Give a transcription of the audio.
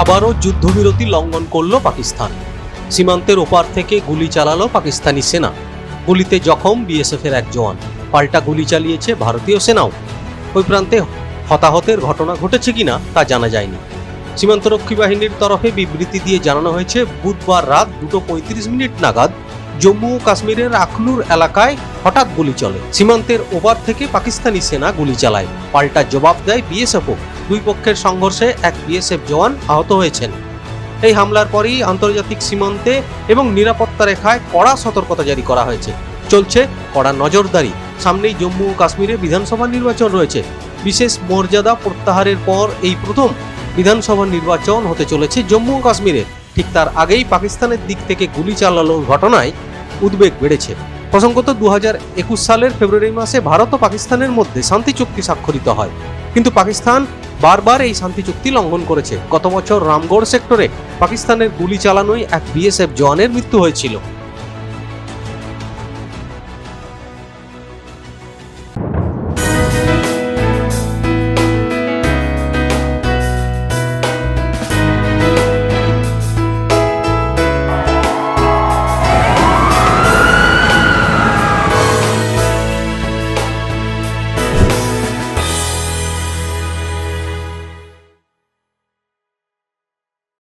আবারও যুদ্ধবিরতি লঙ্ঘন করল পাকিস্তান। সীমান্তের ওপার থেকে গুলি চালালো পাকিস্তানি সেনা। গুলিতে জখম বিএসএফ এর এক জওয়ান। পাল্টা গুলি চালিয়েছে ভারতীয় সেনাও। ওই প্রান্তে হতাহতের ঘটনা ঘটেছে কিনা তা জানা যায়নি। সীমান্তরক্ষী বাহিনীর তরফে বিবৃতি দিয়ে জানানো হয়েছে, বুধবার রাত দুটো পঁয়ত্রিশ মিনিট নাগাদ জম্মু ও কাশ্মীরের আখনুর এলাকায় হঠাৎ গুলি চলে। সীমান্তের ওপার থেকে পাকিস্তানি সেনা গুলি চালায়। পাল্টা জবাব দেয় বিএসএফও। দুই পক্ষের সংঘর্ষে এক বিএসএফ জওয়ান আহত হয়েছেন। এই হামলার পরই আন্তর্জাতিক সীমান্তে এবং নিরাপত্তা রেখায় কড়া সতর্কতা জারি করা হয়েছে। চলছে কড়া নজরদারি। সামনেই জম্মু ও কাশ্মীরে বিধানসভা নির্বাচন রয়েছে। বিশেষ মর্যাদা প্রত্যাহারের পর এই প্রথম বিধানসভা নির্বাচন হতে চলেছে জম্মু ও কাশ্মীরে। ঠিক তার আগেই পাকিস্তানের দিক থেকে গুলি চালানোর ঘটনায় উদ্বেগ বেড়েছে। প্রসঙ্গত দু একুশ সালের ফেব্রুয়ারি মাসে ভারত ও পাকিস্তানের মধ্যে শান্তি চুক্তি স্বাক্ষরিত হয়। কিন্তু পাকিস্তান বারবার এই শান্তি চুক্তি লঙ্ঘন করেছে। গত বছর রামগড় সেক্টরে পাকিস্তানের গুলি চালানোয় এক বিএসএফ জওয়ানের মৃত্যু হয়েছিল।